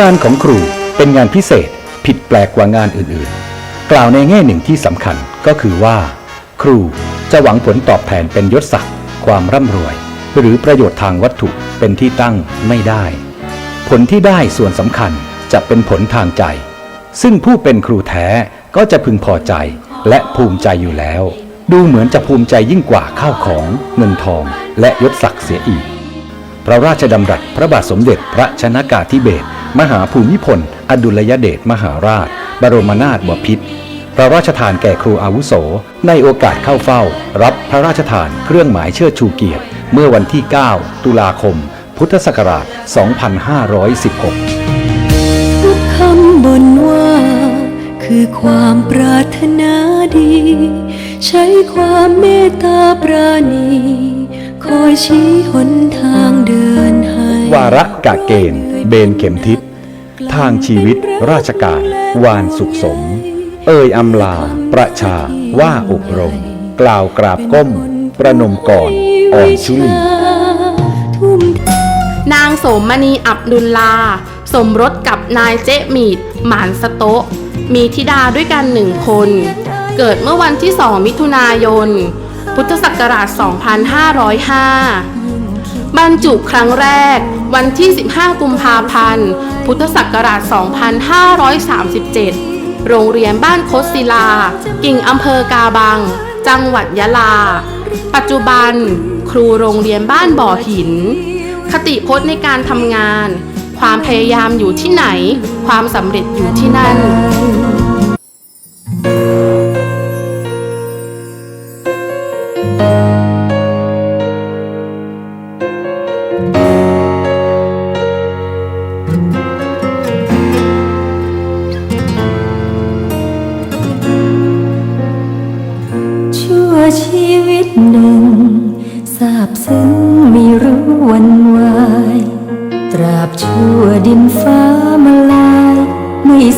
งานของครูเป็นงานพิเศษผิดแปลกกว่างานอื่นๆ กล่าวในแง่หนึ่งที่สำคัญก็คือว่า ครูจะหวังผลตอบแทนเป็นยศศักดิ์ความร่ำรวย หรือประโยชน์ทางวัตถุเป็นที่ตั้งไม่ได้ ผลที่ได้ส่วนสำคัญจะเป็นผลทางใจ ซึ่งผู้เป็นครูแท้ก็จะพึงพอใจและภูมิใจอยู่แล้ว ดูเหมือนจะภูมิใจยิ่งกว่าข้าวของเงินทอง และยศศักดิ์เสียอีก พระราชดำรัสพระบาทสมเด็จพระชนากาธิเบศร มหาภูมิพล อดุลยเดชมหาราช บรมนาถบพิตรพระราชทานแก่ครูอาวุโส ในโอกาสเข้าเฝ้า รับพระราชทานเครื่องหมายเชิดชูเกียรติ เมื่อวันที่ 9 ตุลาคม พุทธศักราช 2516 ทุกคำบนว่า คือความปรารถนาดี ใช้ความเมตตาปราณี คอยชี้หนทางเดินให้ วาระกะเกณฑ์ เบนเข็มทิศ ทางชีวิตราชการ วานสุขสม เอ่ยอำลา ประชาว่าอบรม กล่าวกราบก้ม ประนมก่อนอ่อนชุลีทุ่มนางโสมณีอับดุลลา สมรสกับนายเจมีดหมานสโตะ มีธิดาด้วยกันหนึ่งคน เกิดเมื่อวันที่2มิถุนายน พุทธศักราช 2505 บรรจุครั้งแรกวันที่ 15 กุมภาพันธ์ พุทธศักราช 2537 โรงเรียนบ้านโคศิลา กิ่งอำเภอกาบัง จังหวัดยะลา ปัจจุบัน ครูโรงเรียนบ้านบ่อหิน คติพจน์ในการทำงาน ความพยายามอยู่ที่ไหน ความสำเร็จอยู่ที่นั่น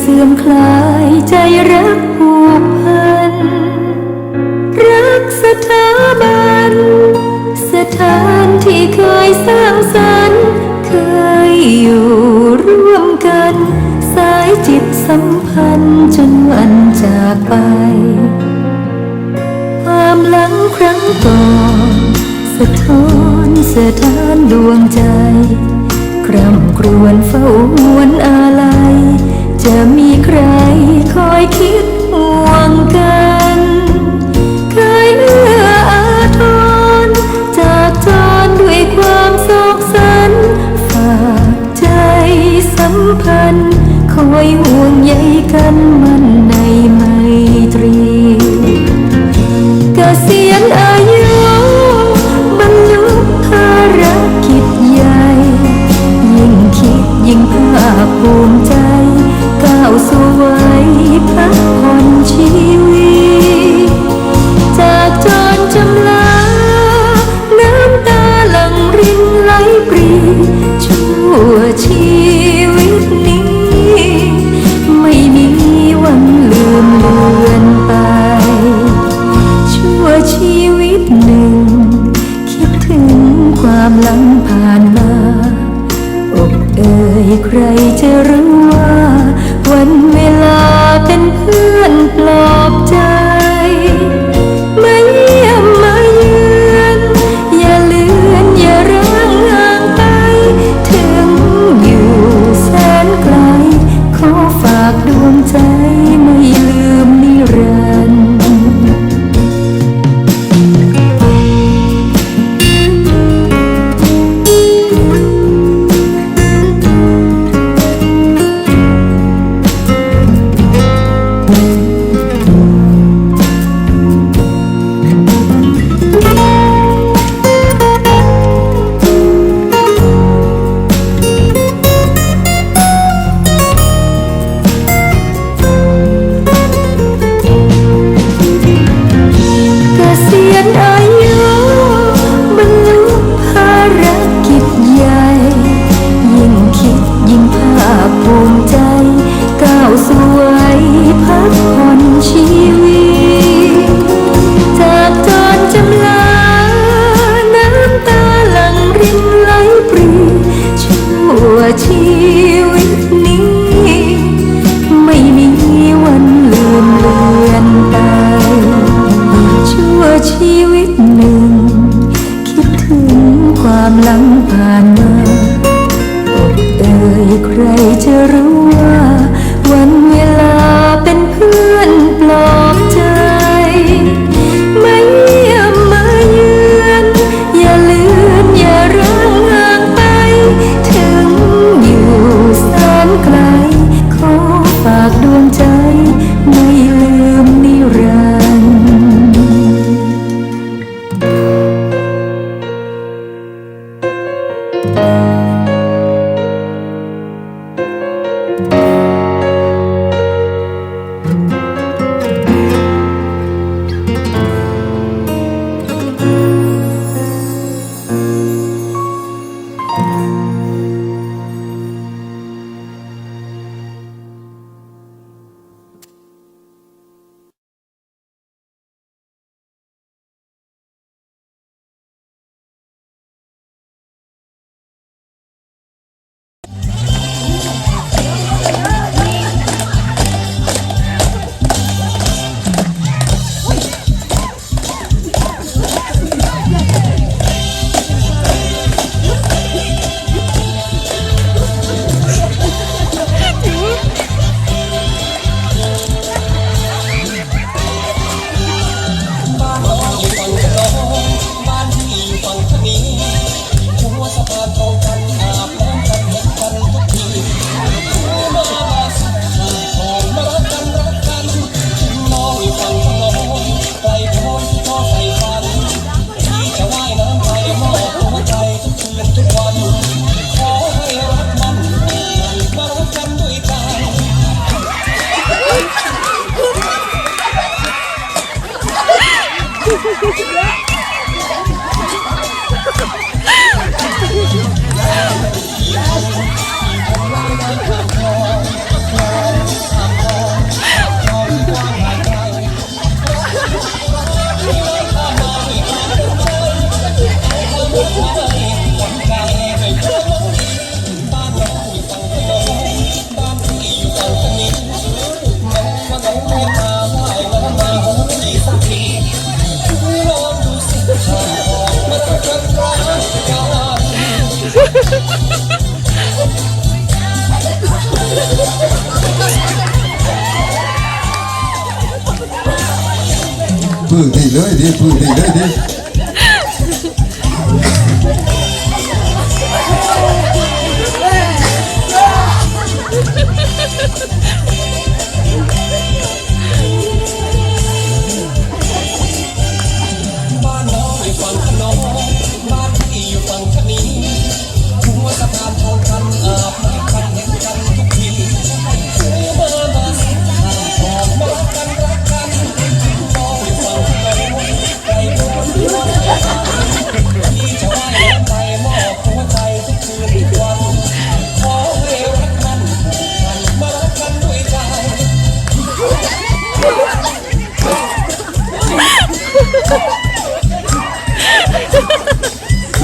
เสื่อมคลายใจรักผูกพัน รักสถาบัน สถานที่เคยสร้างสรรค์เคยอยู่ร่วมกัน สายจิตสัมพันธ์จนวันจากไป ความหลังครั้งก่อนสะท้อนสะท้านดวงใจ คร่ำครวญเฝ้าวนอาลัย จะมีใครคอยคิดห่วงกัน ลังผ่านมาอบเอ่ยใครจะรู้ พื้นที่เ